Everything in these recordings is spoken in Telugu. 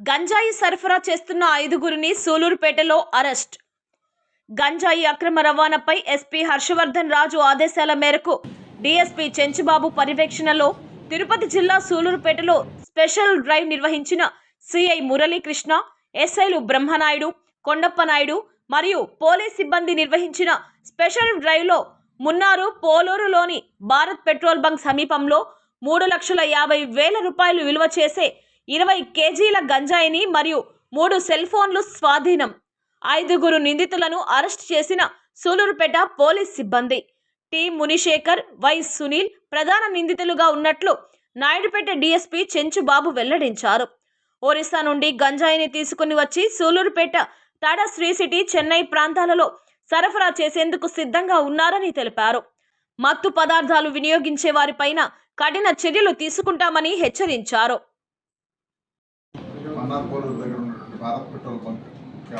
గంజాయి సరఫరా చేస్తున్న ఐదుగురిని సూలూరుపేటలో అరెస్ట్. గంజాయి అక్రమ రవాణాపై ఎస్పీ హర్షవర్ధన్ రాజు ఆదేశాల మేరకు డీఎస్పీ చెంచుబాబు పర్యవేక్షణలో తిరుపతి జిల్లా సూలూరుపేటలో స్పెషల్ డ్రైవ్ నిర్వహించిన సిఐ మురళీకృష్ణ ఎస్ఐలు బ్రహ్మనాయుడు కొండప్పనాయుడు మరియు పోలీస్ సిబ్బంది నిర్వహించిన స్పెషల్ డ్రైవ్లో మున్నారు పోలూరులోని భారత్ పెట్రోల్ బంక్ సమీపంలో మూడు లక్షల యాభై వేల రూపాయలు విలువ చేసే ఇరవై కేజీల గంజాయిని మరియు మూడు సెల్ ఫోన్లు స్వాధీనం. ఐదుగురు నిందితులను అరెస్ట్ చేసిన సూలూరుపేట పోలీస్ సిబ్బంది. టి. మునిశేఖర్ వై. సునీల్ ప్రధాన నిందితులుగా ఉన్నట్లు నాయుడుపేట డీఎస్పీ చెంచుబాబు వెల్లడించారు. ఒరిస్సా నుండి గంజాయిని తీసుకుని వచ్చి సూలూరుపేట టాటా శ్రీ సిటీ చెన్నై ప్రాంతాలలో సరఫరా చేసేందుకు సిద్ధంగా ఉన్నారని తెలిపారు. మత్తు పదార్థాలు వినియోగించే వారిపైన కఠిన చర్యలు తీసుకుంటామని హెచ్చరించారు. మన్నార్పూర్ దగ్గర ఉన్నటువంటి భారత్ పెట్రోల్ బంక్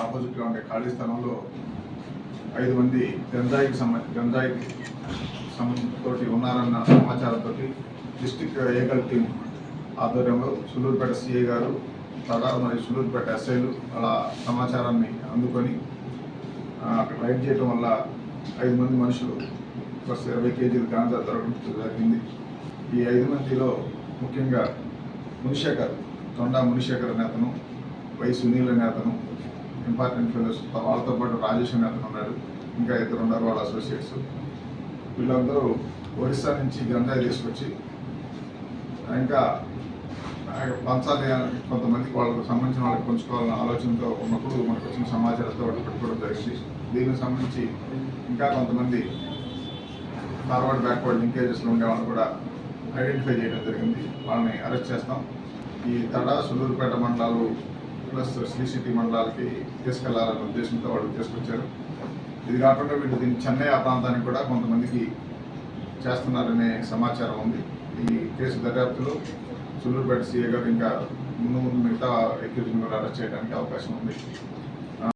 ఆపోజిట్గా ఉండే ఖాళీ స్థలంలో ఐదు మంది గంజాయికి సంబంధించి గంజాయికి తోటి ఉన్నారన్న సమాచారంతో డిస్టిక్ ఏకల్ టీం ఆధ్వర్యంలో సులూరుపేట సిఐ గారు ప్రధాన మరియు సులూరుపేట ఎస్ఐలు అలా సమాచారాన్ని అందుకొని అక్కడ రైడ్ చేయడం వల్ల ఐదు మంది మనుషులు ప్లస్ ఇరవై కేజీలు గాంజా దొరకడం జరిగింది. ఈ ఐదు మందిలో ముఖ్యంగా మునిశేఖర్ తొండా మునిశేఖర్ అనే అతను వై సునీల్ అనే అతను ఇంపార్టెంట్ ఫెలోస్ వాళ్ళతో పాటు రాజేష్ అనే అతను ఉన్నాడు ఇంకా ఇద్దరు ఉన్నారు వాళ్ళ అసోసియేట్స్ వీళ్ళందరూ ఒరిస్సా నుంచి గంజాయి తీసుకొచ్చి ఇంకా ఆ, పంచాలి కొంతమందికి వాళ్ళకు సంబంధించిన వాళ్ళకి పంచుకోవాలన్న ఆలోచనతో ఉన్నప్పుడు మనకు వచ్చిన సమాచారంతో వాళ్ళు పెట్టుకోవడం జరిగింది. దీనికి సంబంధించి ఇంకా కొంతమంది ఫార్వర్డ్ బ్యాక్వర్డ్ లింకేజెస్లో ఉండే వాళ్ళని కూడా ఐడెంటిఫై చేయడం జరిగింది. వాళ్ళని అరెస్ట్ చేస్తాం. ఈ తడ సులూరుపేట మండలాలు ప్లస్ శ్రీ సిటీ మండలాలకి తీసుకెళ్ళాలనే ఉద్దేశంతో వాళ్ళు తీసుకొచ్చారు. ఇది కాకుండా వీళ్ళు దీన్ని చెన్నై ఆ ప్రాంతానికి కూడా కొంతమందికి చేస్తున్నారనే సమాచారం ఉంది. ఈ కేసు దర్యాప్తులో సులూరుపేట సీఏ గారు ఇంకా ముందు ముందు మిగతా ఎక్యూజ్ని కూడా అరెస్ట్ చేయడానికి అవకాశం ఉంది.